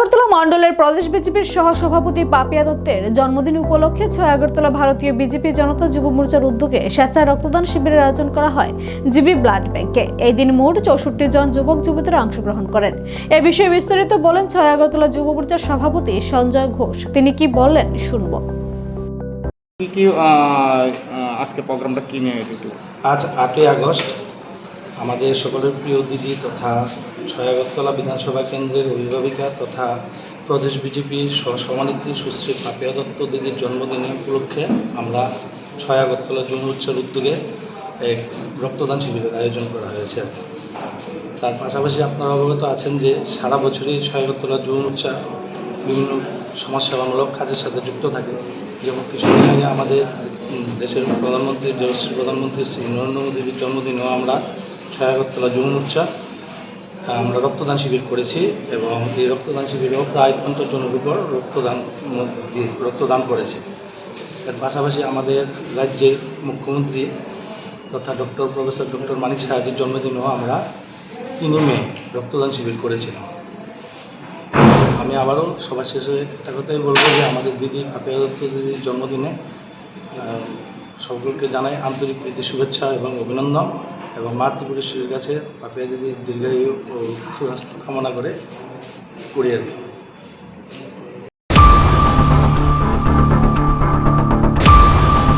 আগরতলা মণ্ডলের প্রদেশ বিজেপির সহ সভাপতি পাপিয়া দত্তের জন্মদিন উপলক্ষে ছয় আগরতলা ভারতীয় বিজেপি জনতা যুব মোর্চার উদ্যোগে স্বেচ্ছায় রক্তদান শিবিরের আয়োজন করা হয় জিবি ব্লাড ব্যাংকে। এই দিন মোট চৌষট্টি জন যুবক যুবতীরা অংশগ্রহণ করেন। এ বিষয়ে বিস্তারিত বলেন ছয় আগরতলা যুব মোর্চার সভাপতি সঞ্জয় ঘোষ। তিনি কি বললেন শুনব। কি আজকে প্রোগ্রামটা কি নিয়ে আজ আটই আগস্ট। আমাদের সকলের প্রিয় দিদি তথা ছয় বিধানসভা কেন্দ্রের অভিভাবিকা তথা প্রদেশ বিজেপির সমানেত্রী সুশ্রী পাপিয়া দত্ত দিদির জন্মদিনে উপলক্ষে আমরা ছয় আগরতলা যুব উৎসব উদ্যোগে এক রক্তদান শিবিরের আয়োজন করা হয়েছে। তার পাশাপাশি আপনারা অবগত আছেন যে সারা বছরই ছয় আগরতলা যুব মোর্চা বিভিন্ন সমাজসেবামূলক কাজের সাথে যুক্ত থাকে যেমন কিছুদিন আগে আমাদের দেশের প্রধানমন্ত্রী যশস্বী প্রধানমন্ত্রী শ্রী নরেন্দ্র মোদীর জন্মদিনেও আমরা ছয় আগরতলা যুব মোর্চা আহ, আমরা রক্তদান শিবির করেছি এবং এই রক্তদান শিবিরেও প্রায় পঞ্চাশ জনের উপর রক্তদান রক্তদান করেছে। এর পাশাপাশি আমাদের রাজ্যের মুখ্যমন্ত্রী তথা ডক্টর, প্রফেসর ডক্টর মানিক সাহাজির জন্মদিনেও আমরা তিনই মে রক্তদান শিবির করেছিলাম। আমি আবারও সবার শেষে একটা কথাই বলব যে আমাদের দিদি দত্ত দিদির জন্মদিনে সকলকে জানাই আন্তরিক প্রীতি, শুভেচ্ছা এবং অভিনন্দন। এবং মা ত্রিপুরেশ্বরীর কাছে পাপিয়া যদি দীর্ঘায়ু ও সুস্বাস্থ্য কামনা করে করি আর কি।